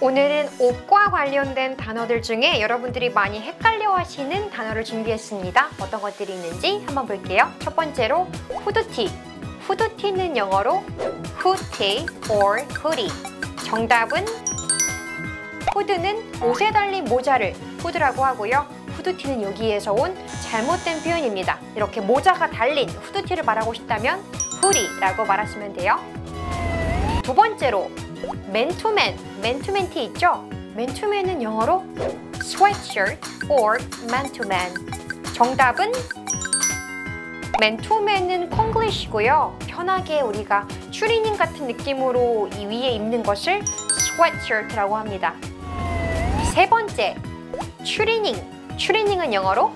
오늘은 옷과 관련된 단어들 중에 여러분들이 많이 헷갈려 하시는 단어를 준비했습니다. 어떤 것들이 있는지 한번 볼게요. 첫 번째로 후드티. 후드티는 영어로 hoodie or hoodie. 정답은 후드는 옷에 달린 모자를 후드라고 하고요. 후드티는 여기에서 온 잘못된 표현입니다. 이렇게 모자가 달린 후드티를 말하고 싶다면 후리라고 말하시면 돼요. 두 번째로 맨투맨, 맨투맨 티 있죠? 맨투맨은 영어로 sweatshirt or man-to-man. 정답은 맨투맨은 콩글리시고요. 편하게 우리가 추리닝 같은 느낌으로 이 위에 입는 것을 sweatshirt라고 합니다. 세 번째, 추리닝. 추리닝은 영어로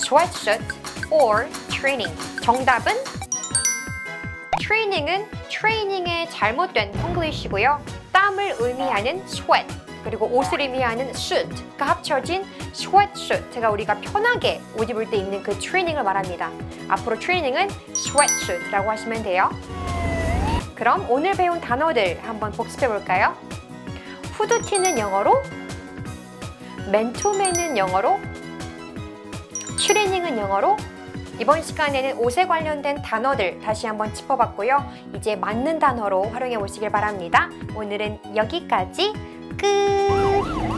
sweatshirt or training. 정답은 트레이닝은 트레이닝의 잘못된 콩글리시고요. 땀을 의미하는 sweat 그리고 옷을 의미하는 suit가 합쳐진 sweatsuit가 우리가 편하게 옷 입을 때 입는 그 트레이닝을 말합니다. 앞으로 트레이닝은 sweatsuit라고 하시면 돼요. 그럼 오늘 배운 단어들 한번 복습해 볼까요? 후드티는 영어로 맨투맨은 영어로 트레이닝은 영어로 이번 시간에는 옷에 관련된 단어들 다시 한번 짚어봤고요. 이제 맞는 단어로 활용해 보시길 바랍니다. 오늘은 여기까지 끝!